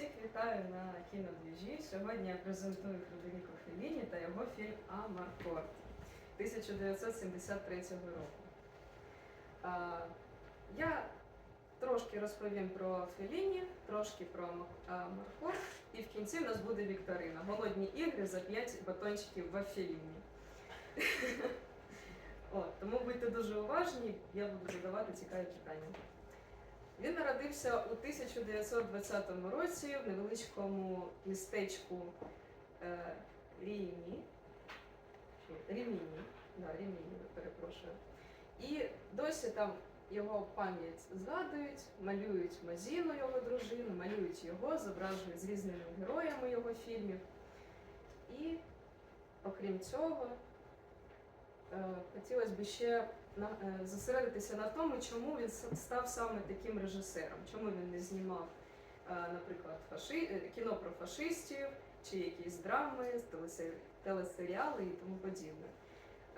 Всіх вітаю на кінодвіжі. Сьогодні я презентую Фредеріко Фелліні та його фільм Амаркорд 1973 року. Я трошки розповім про Фелліні, трошки про Ама- Амаркорд, і в кінці в нас буде вікторина. Голодні ігри за 5 батончиків в Фелліні. От, тому будьте дуже уважні, я буду задавати цікаві питання. Він народився у 1920 році в невеличкому містечку е, Рімі. Чи Ріміні, да, Ріміні, перепрошую. І досі там його пам'ять згадують, малюють Мазіну, його дружину, малюють його, зображують з різними героями його фільмів. І окрім цього, е, хотілося б ще зосередитися на тому, чому він став саме таким режисером, чому він не знімав, е, наприклад, фаши... е, кіно про фашистів чи якісь драми, телесе- телесеріали і тому подібне.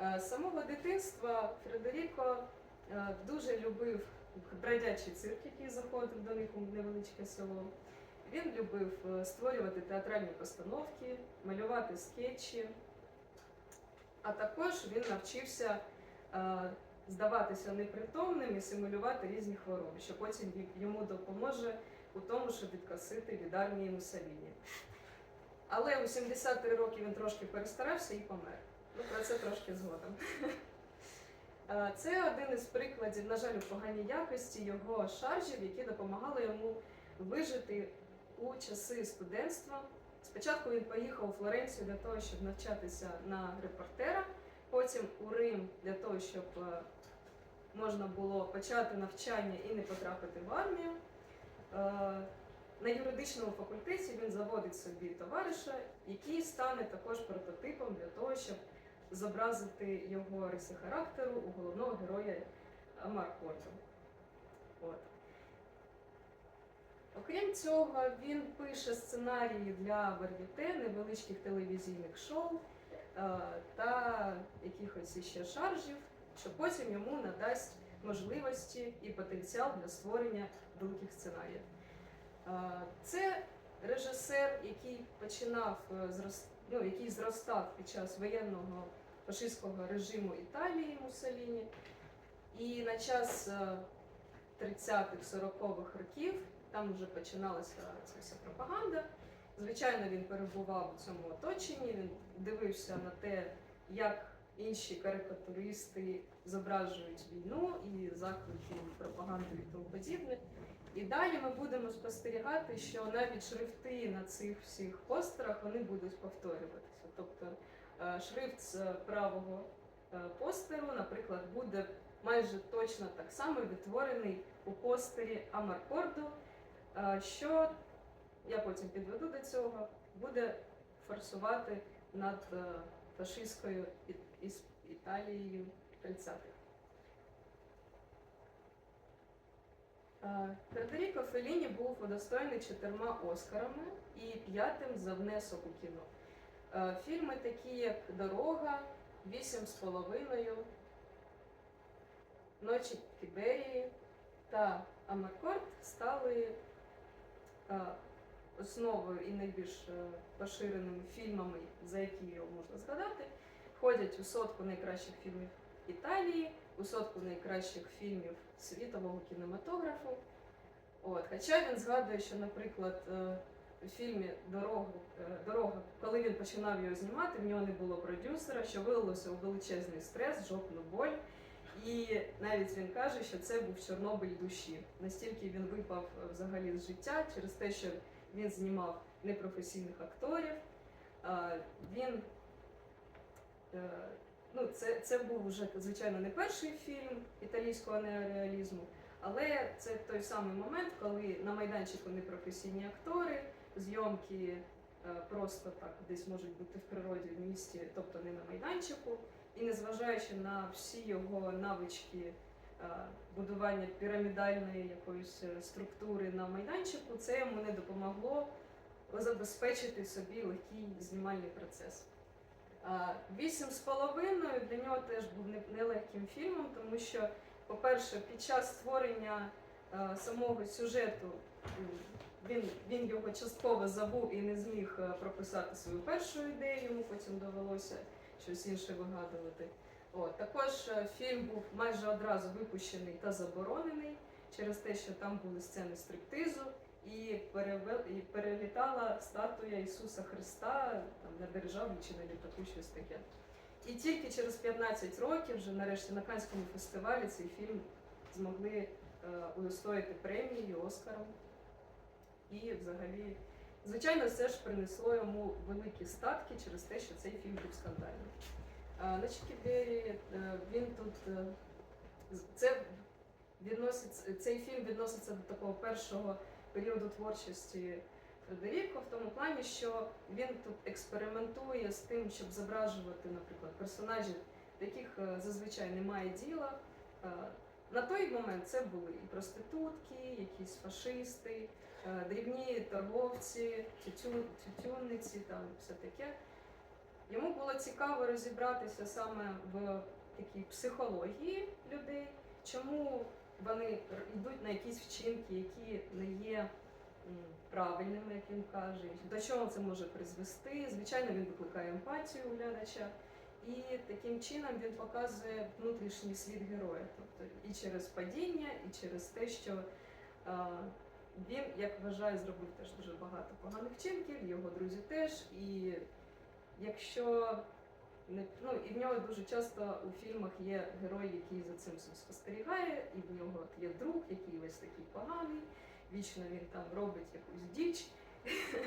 Е, З самого дитинства Фредеріко е, дуже любив бродячий цирк, який заходив до них у невеличке село. Він любив е, створювати театральні постановки, малювати скетчі, а також він навчився е, здаватися непритомним і симулювати різні хвороби, що потім йому допоможе у тому, щоб відкосити від армії Муссоліні. Але у 73 роки він трошки перестарався і помер. Ну, про це трошки згодом. Е, Це один із прикладів, на жаль, у поганій якості його шаржів, які допомагали йому вижити у часи студентства. Спочатку він поїхав у Флоренцію для того, щоб навчатися на репортера, потім у Рим для того, щоб е, можна було почати навчання і не потрапити в армію. Е, На юридичному факультеті він заводить собі товариша, який стане також прототипом для того, щоб зобразити його риси характеру у головного героя Маркоту. От. Окрім цього, він пише сценарії для вар'єте, невеличких телевізійних шоу е, та якихось іще шаржів, що потім йому надасть можливості і потенціал для створення великих сценаріїв. Е, Це режисер, який починав е, ну, який зростав під час воєнного фашистського режиму Італії Муссоліні. І на час е, 30-х-40-х років там вже починалася ця вся пропаганда. Звичайно, він перебував у цьому оточенні, він дивився на те, як інші карикатуристи зображують війну і заклики пропаганди і тому подібне. І далі ми будемо спостерігати, що навіть шрифти на цих всіх постерах вони будуть повторюватися. Тобто е, шрифт з правого е, постеру, наприклад, буде майже точно так само відтворений у постері Амаркорду, е, що я потім підведу до цього, буде форсувати над е, фашистською Італією 30-х. Е, Феліні був удостоєний чотирма Оскарами і п'ятим за внесок у кіно. Е, Фільми такі, як Дорога, Вісім з половиною, Ночі Тіберії та Амакорд стали основою і найбільш е, поширеними фільмами, за які його можна згадати, входять у сотку найкращих фільмів Італії, у сотку найкращих фільмів світового кінематографу. От. Хоча він згадує, що, наприклад, е, у фільмі Дорога, е, Дорога, коли він починав його знімати, в нього не було продюсера, що вилилося у величезний стрес, жопну боль. І навіть він каже, що це був Чорнобиль душі. Настільки він випав взагалі з життя через те, що він знімав непрофесійних акторів. Він е, ну, це, це був вже, звичайно, не перший фільм італійського неореалізму, але це той самий момент, коли на майданчику непрофесійні актори, зйомки е, просто так десь можуть бути в природі в місті, тобто не на майданчику. І незважаючи на всі його навички е, будування пірамідальної якоїсь е, структури на майданчику, це йому не допомогло забезпечити собі легкий знімальний процес. Вісім з половиною для нього теж був нелегким фільмом, тому що, по-перше, під час створення е, самого сюжету він, він його частково забув і не зміг е, прописати свою першу ідею, йому потім довелося щось інше вигадувати. От, також е, фільм був майже одразу випущений та заборонений через те, що там були сцени стриптизу, і, перелітала статуя Ісуса Христа там, на державі чи на літаку, щось таке. І тільки через 15 років, вже нарешті на Канському фестивалі, цей фільм змогли е, удостоїти премію Оскаром. І взагалі, звичайно, це ж принесло йому великі статки через те, що цей фільм був скандальний. А, на Чікібері е, він тут е, це відноситься, цей фільм відноситься до такого першого періоду творчості Федеріко в тому плані, що він тут експериментує з тим, щоб зображувати, наприклад, персонажів, яких е, зазвичай немає діла. Е, На той момент це були і проститутки, якісь фашисти, е, дрібні торговці, тютюн, тютюнниці, там все таке. Йому було цікаво розібратися саме в такій психології людей, чому вони йдуть на якісь вчинки, які не є правильними, як він каже, до чого це може призвести. Звичайно, він викликає емпатію у глядача. І таким чином він показує внутрішній світ героя, тобто і через падіння, і через те, що а, він, як вважаю, зробив теж дуже багато поганих вчинків, його друзі теж. І якщо не ну і в нього дуже часто у фільмах є герой, який за цим спостерігає, і в нього є друг, який весь такий поганий, вічно він там робить якусь діч.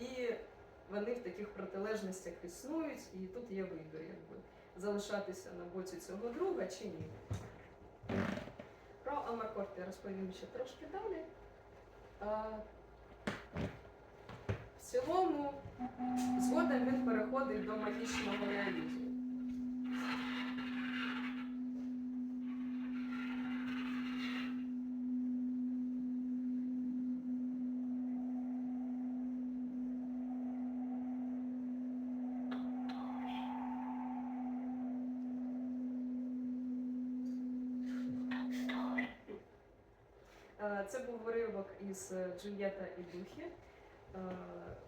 І вони в таких протилежностях існують, і тут є вибір, якби залишатися на боці цього друга чи ні. Про Амаркорт я розповім ще трошки далі. Цілому, згодом він переходить до магічного реалізму. Е, Це був уривок із е, Джульєта і Духі,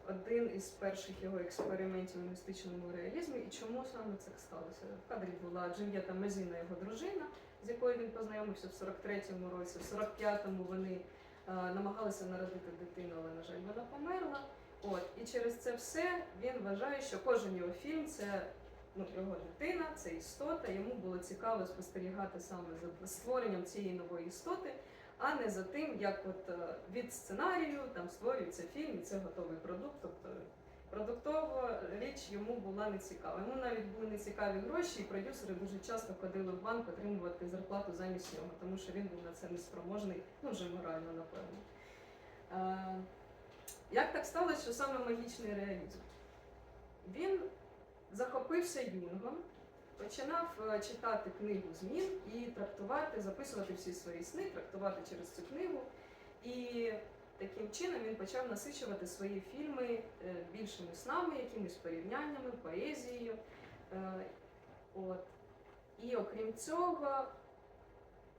один із перших його експериментів у містичному реалізмі. І чому саме це сталося? В кадрі була Джульєта Мезіна, його дружина, з якою він познайомився в 43-му році. В 45-му вони е, намагалися народити дитину, але, на жаль, вона померла. От, і через це все він вважає, що кожен його фільм це ну, його дитина, це істота. Йому було цікаво спостерігати саме за створенням цієї нової істоти а не за тим, як от е, від сценарію там створюється фільм, і це готовий продукт. Тобто продуктова річ йому була не цікава. Йому навіть були не цікаві гроші, і продюсери дуже часто ходили в банк отримувати зарплату замість нього, тому що він був на це неспроможний, ну вже морально, напевно. Е, Як так сталося, що саме магічний реалізм? Він захопився юнгом, починав е, читати книгу змін і трактувати, записувати всі свої сни, трактувати через цю книгу. І таким чином він почав насичувати свої фільми е, більшими снами, якимись порівняннями, поезією. Е, От. І окрім цього,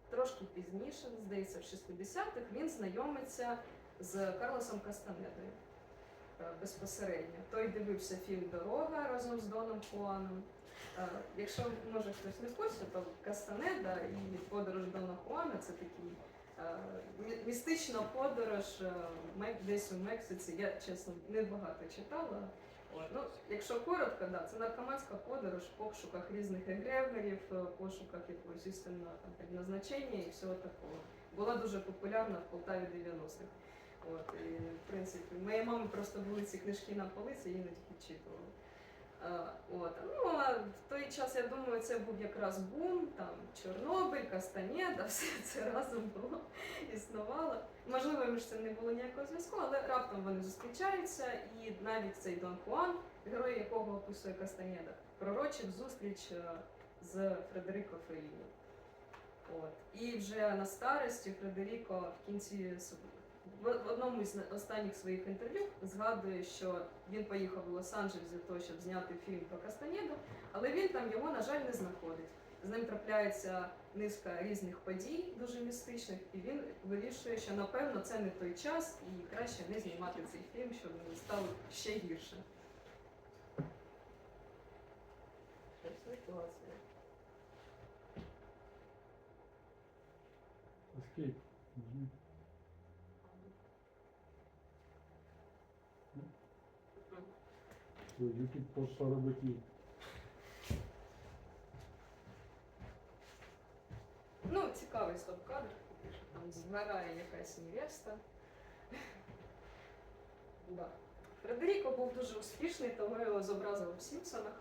трошки пізніше, здається, в 60-х, він знайомиться з Карлосом Кастанедою безпосередньо. Той дивився фільм Дорога разом з Доном Хуаном. Е, Якщо може хтось не курсі, то Кастанеда і подорож Дона Хуана це такий е, містична подорож е, десь у Мексиці. Я чесно не багато читала. Ну, якщо коротко, да, це наркоманська подорож в пошуках різних егрегорів, е, пошуках якогось істинного там предназначення і всього такого. Була дуже популярна в Полтаві 90-х. От, і, в принципі, моєї мами просто були ці книжки на полиці, я іноді підчитувала. От. Ну, а в той час, я думаю, це був якраз бум, там Чорнобиль, Кастанєда, все це разом було, існувало. Можливо, між цим не було ніякого зв'язку, але раптом вони зустрічаються, і навіть цей Дон Хуан, герой якого описує Кастанєда, пророчив зустріч е, з Фредерико Феліні. От. І вже на старості Фредеріко в кінці в в одному із останніх своїх інтерв'ю згадує, що він поїхав у Лос-Анджелес для того, щоб зняти фільм про Кастанєду, але він там його, на жаль, не знаходить. З ним трапляється низка різних подій, дуже містичних, і він вирішує, що напевно це не той час, і краще не знімати цей фільм, щоб не стало ще гірше. Ситуація. Escape. Нажми. YouTube пост поработил. Ну, цікавий стоп-кадр, що там згорає якась невеста. Да. Фредеріко був дуже успішний, тому його зобразили в Сімпсонах.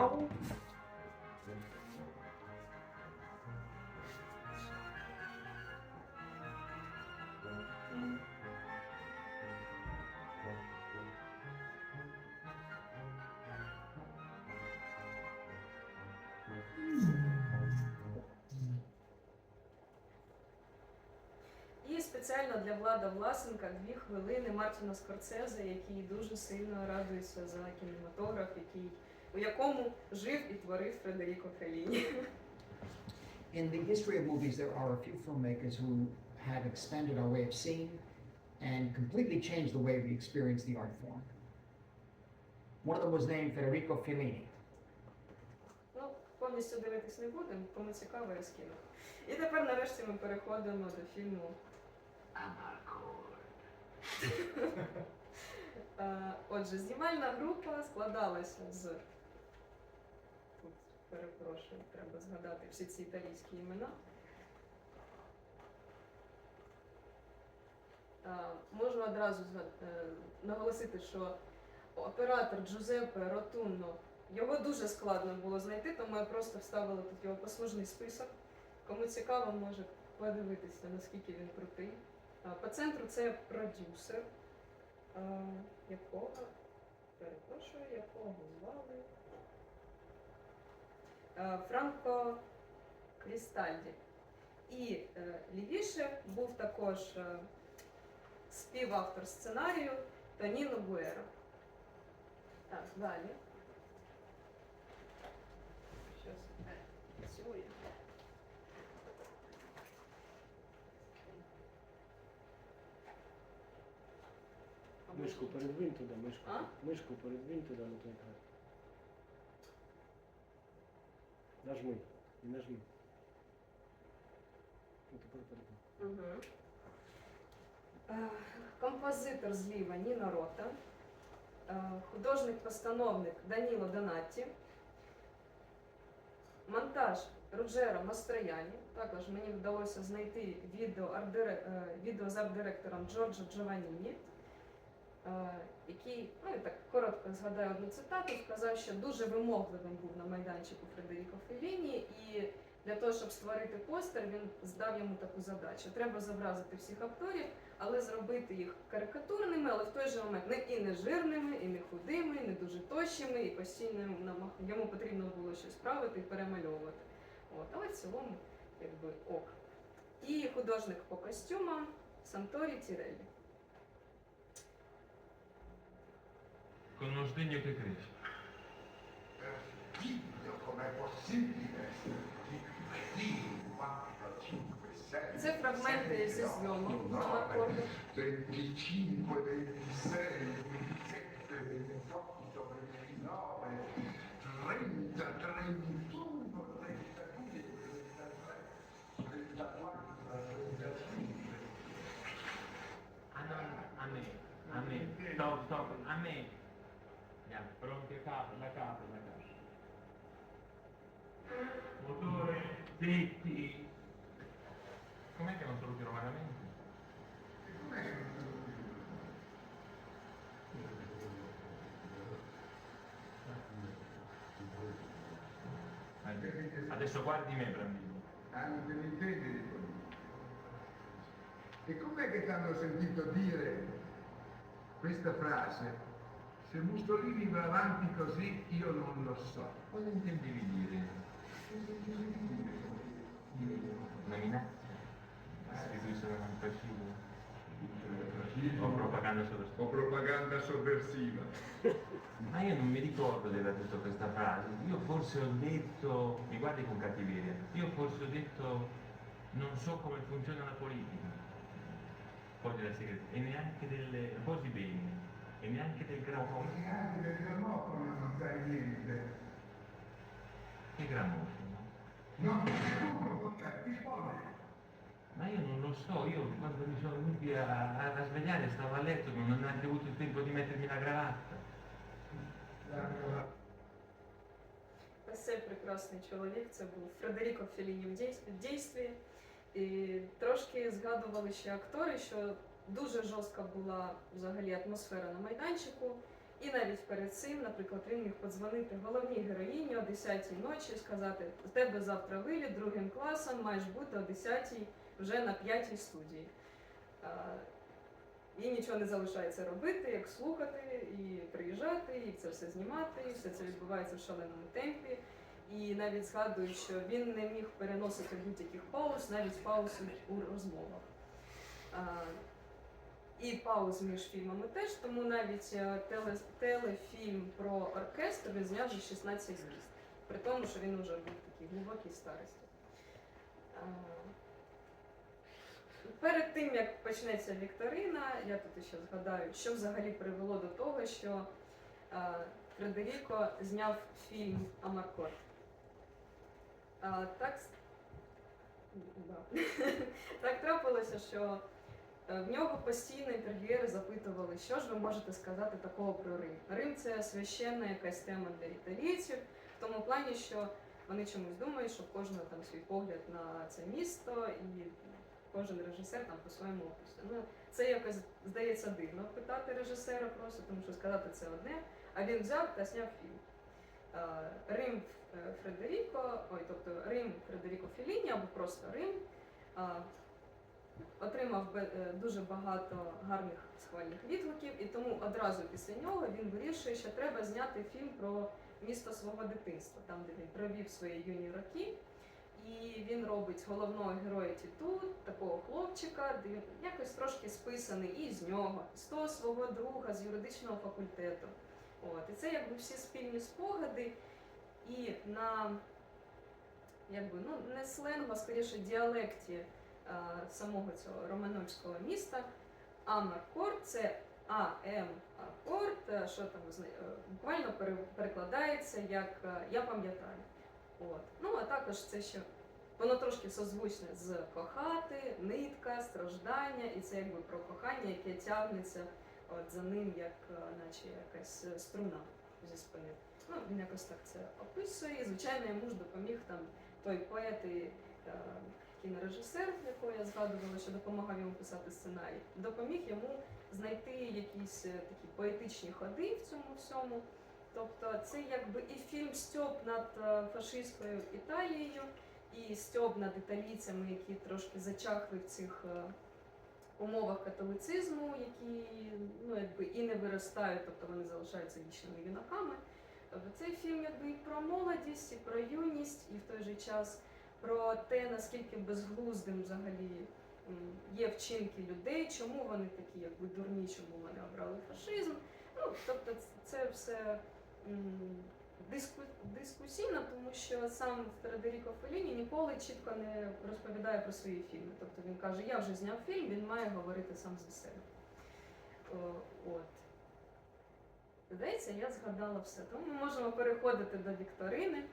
І спеціально для Влада Власенка дві хвилини Мартіна Скорцезе, який дуже сильно радується за кінематограф, який, у якому жив і творив Фредеріко Феліні. In the history of movies, there are a few filmmakers who have expanded our way of seeing and completely changed the way we experience the art form. One of them was named Federico Fellini. Ну, повністю дивитись не будемо, кому цікаво, я скину. І тепер нарешті ми переходимо до фільму. Е, Отже, знімальна група складалася з. Перепрошую, треба згадати всі ці італійські імена. Можу одразу е, наголосити, що оператор Джузеппе Ротунно, його дуже складно було знайти, тому я просто вставила тут його послужний список. Кому цікаво, може подивитися, наскільки він крутий. По центру це продюсер, якого, перепрошую, якого звали Франко Крістальді. І е, лівіше був також е, співавтор сценарію Тоніно Гуеро. Так, далі. Щось працює. Мишку передвинь туди, мишку. А? Мишку передвинь туди на той екран. Нажми. І нажми. Ну, тепер. Мгм. Е, Композитор зліва Ніна Рота, Е, художник-постановник Даніло Донатті, монтаж Руджеро Мастрояні. Також мені вдалося знайти відео, арт-дире- е, відео з арт-директором Джорджо Джованніні, е, який, ну я так коротко згадаю одну цитату, сказав, що дуже вимогливим був на майданчику Фредеріко Фелліні, і для того, щоб створити постер, він здав йому таку задачу. Треба зобразити всіх акторів, але зробити їх карикатурними, але в той же момент не і не жирними, і не худими, і не дуже тощими, і постійно йому потрібно було щось правити і перемальовувати. От, але в цілому, якби ок. І художник по костюмам Санторі Тірелі. Con uno sdegno che cresce. Dio, com'è possibile? Di 4, 5, 6. Це фрагменти зі зйомок на акордах. 25, 26, 27, 28, 29, 30, 31, 32, 33, 34, 35. Zitti. Com'è che non te lo tiro vagamente? Adesso guardi me, Brandino. Anche mi intende E com'è che ti hanno sentito dire questa frase, se Mussolini va avanti così io non lo so. Cosa intendevi dire? Una minaccia? Istituzione del fascismo? O propaganda sullo O propaganda sovversiva. Ma io non mi ricordo di aver detto questa frase. Io forse ho detto, mi guardi con cattiveria, io forse ho detto non so come funziona la politica. Poi della segreteria, e neanche delle posi bene, e neanche del gramofono. Perché anche del grammofono non sai niente. Che gramofono? No, tu ti pone. Ma io non lo so, io quando mi sono venuti a, a- a svegliare stavo a letto, non ho neanche avuto il tempo di mettermi la cravatta. Ось цей прекрасний чоловік, це був Фредеріко Феліні в в дійстві. І трошки згадували ще актори, що дуже жорстка була взагалі атмосфера на майданчику. І навіть перед цим, наприклад, він міг подзвонити головній героїні о 10-й ночі, сказати, у тебе завтра виліт другим класом, маєш бути о 10-й вже на 5-й студії. Їй нічого не залишається робити, як слухати і приїжджати, і це все знімати, і все це відбувається в шаленому темпі. І навіть згадують, що він не міг переносити будь-яких пауз, навіть пауз у розмовах. І пауз між фільмами теж, тому навіть е, теле, телефільм про оркестр він зняв вже 16 місць, при тому, що він вже був такий глибокій старості. Перед тим як почнеться вікторина, я тут ще згадаю, що взагалі привело до того, що е, Фредеріко зняв фільм Амаркорд. А, так, так трапилося, що в нього постійно інтерв'єри запитували, що ж ви можете сказати такого про Рим. Рим це священна якась тема для італійців, в тому плані, що вони чомусь думають, що кожного там свій погляд на це місто і кожен режисер там по-своєму. Ну, це якось здається дивно питати режисера просто, тому що сказати це одне, а він взяв та зняв фільм. Е, Рим е, Фредеріко, ой, тобто Рим Фредеріко Феліні або просто Рим. Отримав е, дуже багато гарних схвальних відгуків, і тому одразу після нього він вирішує, що треба зняти фільм про місто свого дитинства, там де він провів свої юні роки. І він робить головного героя Тіту, такого хлопчика, якось трошки списаний і з нього, з того свого друга з юридичного факультету. От. І це якби всі спільні спогади. І на якби, ну, не сленгу, а скоріше діалекті самого цього романольського міста. Амакорд це АМ акорд, е, що там е, буквально перекладається як е, я пам'ятаю. От. Ну, а також це ще воно трошки созвучне з кохати, нитка, страждання, і це якби про кохання, яке тягнеться от за ним, як е, наче якась е, струна зі спини. Ну, він якось так це описує. І, звичайно, йому ж допоміг там той поет і е, кінорежисер, якого я згадувала, що допомагав йому писати сценарій. Допоміг йому знайти якісь е, такі поетичні ходи в цьому всьому. Тобто це якби і фільм Стьоп над е, фашистською Італією, і Стьоп над італійцями, які трошки зачахли в цих е, умовах католицизму, які ну, якби і не виростають, тобто вони залишаються вічними юнаками. Цей фільм якби і про молодість, і про юність, і в той же час про те, наскільки безглуздим взагалі є вчинки людей, чому вони такі якби дурні, чому вони обрали фашизм. Ну, тобто це все диску, дискусійно, тому що сам Федеріко Феліні ніколи чітко не розповідає про свої фільми. Тобто він каже, я вже зняв фільм, він має говорити сам за себе. О, от. Здається, я згадала все. Тому ми можемо переходити до вікторини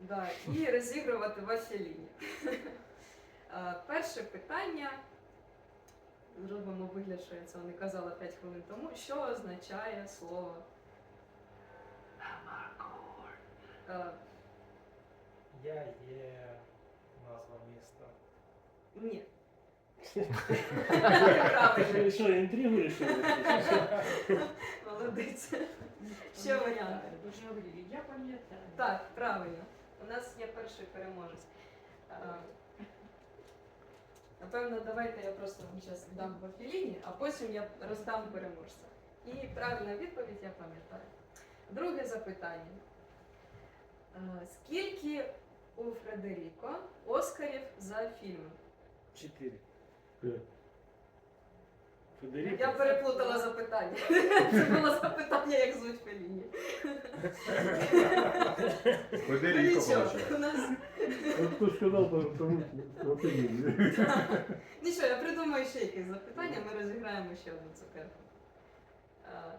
да, і розігрувати ваші лінії. Е, Перше питання. Зробимо вигляд, що я цього не казала 5 хвилин тому. Що означає слово Е, Я є назва міста. Ні. Що, інтригуєш? що? Молодець. Ще ж говорили, я пам'ятаю. Так, правильно. У нас є перший переможець. Е, Напевно, давайте я просто вам зараз дам по філіні, а потім я роздам переможця. І правильна відповідь я пам'ятаю. Друге запитання. Е, Скільки у Фредеріко Оскарів за фільми? Чотири. П'ять. Федеріко. Я переплутала запитання. Це було запитання, як звуть Феліні. Федеріко Нічого, получив. у нас Вот кто сказал, то тому вот и Нічого, я придумаю ще якесь запитання, ми розіграємо ще одну цукерку. А,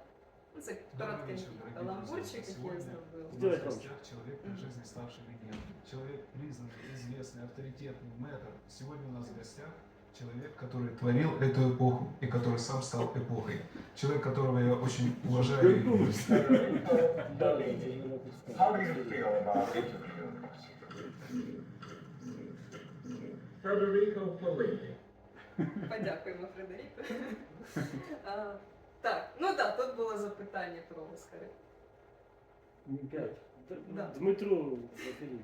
ну, Це короткий вечер, дорогие каламбурчик, друзья. який я Сегодня зробила. У нас Сделай в гостях человек при Мгм. жизни ставший легендой. Человек признанный, известный, авторитетный, мэтр. Сегодня у нас в гостях человек, который творил эту эпоху и который сам стал эпохой. Человек, которого я очень уважаю. и люблю. Да, да, це ж вона представила. Подякуємо Фредеріку. А, Так, ну так, тут було запитання про Оскари. П'ять. Да. Дмитро Василів.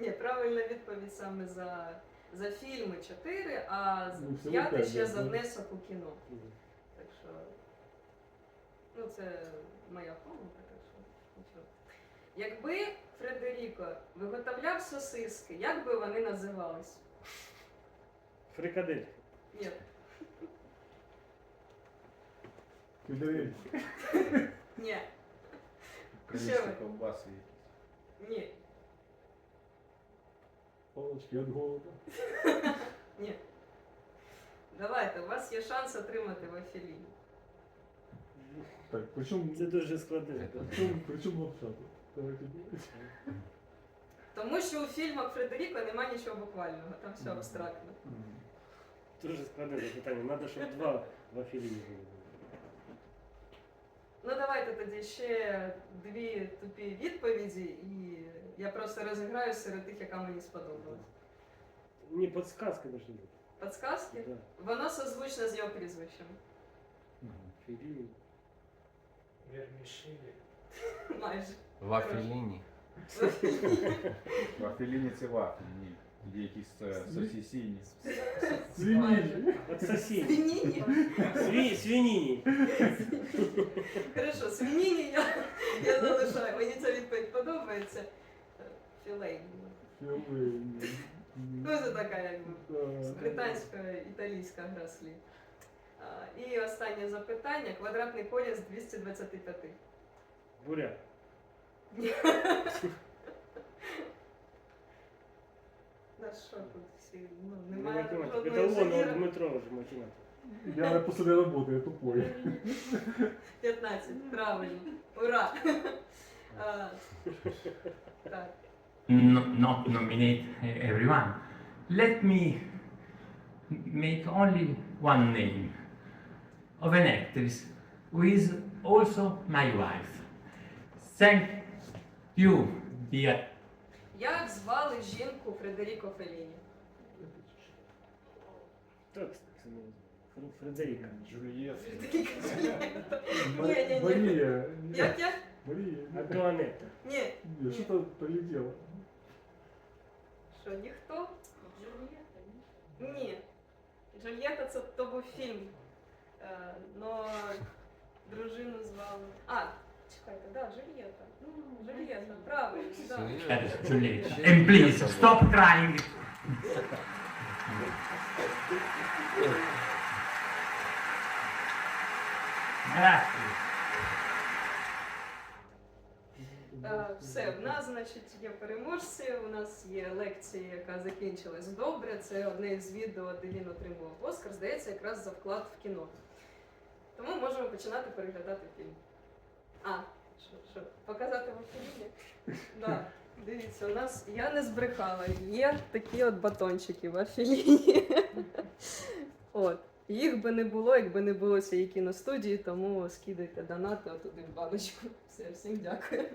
Ні, правильна відповідь саме за, за фільми 4, а Ну, п'яте ще за внесок у кіно. Так що, ну це моя помилка, так що нічого. Якби Фредеріко виготовляв сосиски, як би вони називались? Фрикадель. Ні, Федерик. ні, Количество колбасы. ні, Палочки от голода. ні. Давайте, у вас є шанс отримати вафелін. Так, причем, Це дуже складне. причем, причем лапша? Давайте думать. Тому що у фільмах Фредеріко немає нічого буквального, там все Мгм. абстрактно. Дуже складне запитання. Треба, щоб два Василії були. Ну давайте тоді ще дві тупі відповіді, і я просто розіграю серед тих, яка мені сподобалась. Ні, підсказки должны бути. Подсказки? Да. Воно созвучне з його прізвищем. Філін. Вермішелі. Майже. Вафеліні. Вафеліні це вафлі, ні. Є якісь е, сосісіні. Майже. От сосі. Свиніні. Сві, свиніні. Хорошо, свиніні я, я залишаю. Мені ця відповідь подобається. Філейні. Ну, це така якби британсько-італійська гра слів. А, І останнє запитання. Квадратний корінь з 225. Буря. На що тут всі? Ну, немає математика. жодного Это інженера. он Дмитро же математик. Я после работы, я тупой. 15, правильно. Ура! А, Так. no- not nominate uh, everyone. Let me make only one name of an actress who is also my wife. Thank you, dear. Як звали жінку Фредеріко Феліні? Так, це не Фр- Фредеріка. Джульєт. Ні-ні-ні. Мария. Як я? Мария. Антуанетта. Ні. Нет, Что-то полетело. Що, ніхто? Ні. Джульєта це то був фільм. Е, но дружину звали. А, чекайте, да, Джульєта. Джульєта, правильно, да. That is too late. And please stop crying. Grazie. Все, в нас, значить, є переможці. У нас є лекція, яка закінчилась добре. Це одне з відео, де він отримував Оскар, здається, якраз за вклад в кіно. Тому можемо починати переглядати фільм. А, що, що, показати в фільмі? Да. Дивіться, у нас я не збрехала. Є такі от батончики в афіліні. От. Їх би не було, якби не було цієї кіностудії, тому скидайте донати туди в баночку. Все, всім дякую.